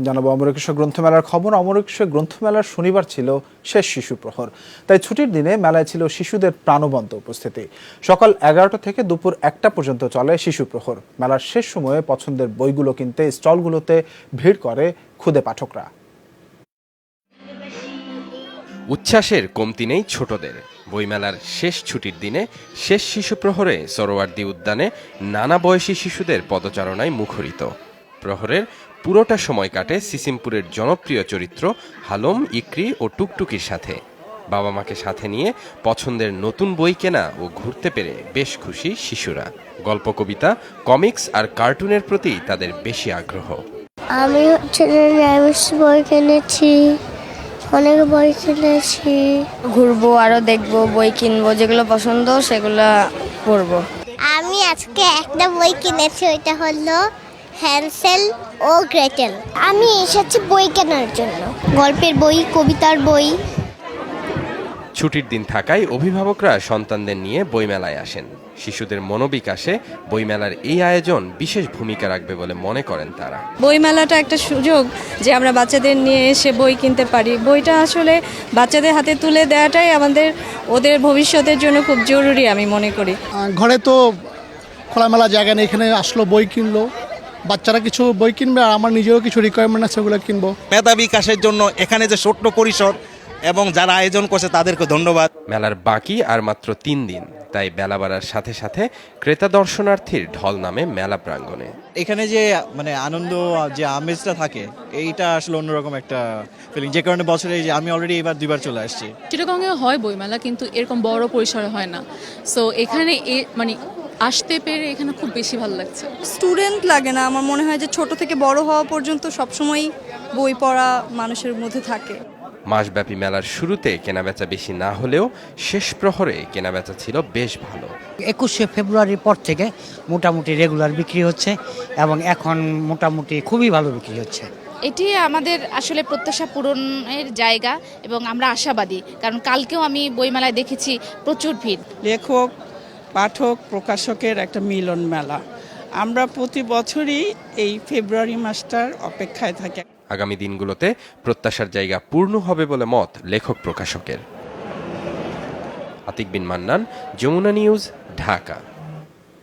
জানাব, অমরকৃষ্ণ গ্রন্থমেলার খবর। অমরকৃষ্ণ গ্রন্থমেলার শনিবার ছিল শেষ শিশু প্রহর। তাই ছুটির দিনে মেলায় ছিল শিশুদের প্রাণবন্ত উপস্থিতি। সকাল এগারোটা থেকে দুপুর একটা পর্যন্ত চলে শিশু প্রহর। মেলার শেষ সময়ে পছন্দের বইগুলো কিনতে স্টলগুলোতে ভিড় করে খুদে পাঠকরা। উচ্ছ্বাসের কমতি নেই ছোটদের। বইমেলার শেষ ছুটির দিনে শেষ শিশু প্রহরে সরোয়ার্দী উদ্যানে নানা বয়সী শিশুদের পদচারণায় মুখরিত। প্রহরের পুরোটা সময় কাটে সিসিমপুরের জনপ্রিয় চরিত্র হালম ইকরি ও টুকটুকির সাথে। বাবা মাকে সাথে নিয়ে পছন্দের নতুন বই কেনা ও ঘুরতে পেরে বেশ খুশি শিশুরা। গল্প কবিতা কমিক্স আর কার্টুনের প্রতি তাদের বেশি আগ্রহ। আমি হচ্ছে বই কিনেছি অনেক বই কিনেছি। ঘুরবো আরও দেখব বই কিনবো যেগুলো পছন্দ সেগুলো পড়ব আমি আজকে একটা বই কিনেছি ওইটা হলো হ্যান্সেল ও গ্রেটেল। আমি এসেছি বই কেনার জন্য। গল্পের বই কবিতার বই। ছুটির দিন থাকায় অভিভাবকরা সন্তানদের নিয়ে বইমেলায় আসেন। শিশুদের মনোবিকাশে বইমেলার এই আয়োজন বিশেষ ভূমিকা রাখবে বলে মনে করেন তারা। বইমেলাটা একটা সুযোগ যে আমরা বাচ্চাদের নিয়ে এসে বই কিনতে পারি। বইটা আসলে বাচ্চাদের হাতে তুলে দেওয়াটাই আমাদের ওদের ভবিষ্যতের জন্য খুব জরুরি আমি মনে করি। ঘরে তো খোলামেলা জায়গা নেই এখানে আসলো বই কিনলো। বাচ্চারা কিছু বই কিনবে আর আমার নিজেরও কিছু রিকোয়ারমেন্ট আছে ওগুলো কিনবো। মেধা বিকাশের জন্য এখানে যে ছোট্ট পরিসর এবং যারা আয়োজন করছে তাদেরকে ধন্যবাদ। মেলার বাকি আর মাত্র তিন দিন তাই বেলা বাড়ার সাথে সাথে ক্রেতা দর্শনার্থীর ঢল নামে মেলা প্রাঙ্গণে। এখানে যে মানে আনন্দ যে আমেজটা থাকে এইটা আসলে অন্যরকম একটা ফিলিং যে কারণে বছরে যে আমি অলরেডি এবার দুইবার চলে আসছি। চিটাগংয়ে হয় বইমেলা কিন্তু এরকম বড় পরিসরে হয় না। সো এখানে এ মানে আসতে পেরে এখানে খুব বেশি ভালো লাগছে। স্টুডেন্ট লাগে না। আমার মনে হয় যে ছোট থেকে বড় হওয়া পর্যন্ত সবসময় বই পড়া মানুষের মধ্যে থাকে। মাসব্যাপী মেলার শুরুতে কেনাবেচা বেশি না হলেও শেষ প্রহরে কেনাবেচা ছিল বেশ ভালো। একুশে ফেব্রুয়ারির পর থেকে মোটামুটি রেগুলার বিক্রি হচ্ছে এবং এখন মোটামুটি খুবই ভালো বিক্রি হচ্ছে। এটি আমাদের আসলে প্রত্যাশা পূরণের জায়গা এবং আমরা আশাবাদী। কারণ কালকেও আমি বইমেলায় দেখেছি প্রচুর ভিড়। লেখক পাঠক, প্রকাশকের একটা মিলন মেলা। আমরা প্রতি বছরই এই ফেব্রুয়ারি মাসটার অপেক্ষায় থাকি। আগামী দিনগুলোতে প্রত্যাশার জায়গা পূর্ণ হবে বলে মত লেখক প্রকাশকের। আতিক বিন মান্নান, যমুনা নিউজ, ঢাকা।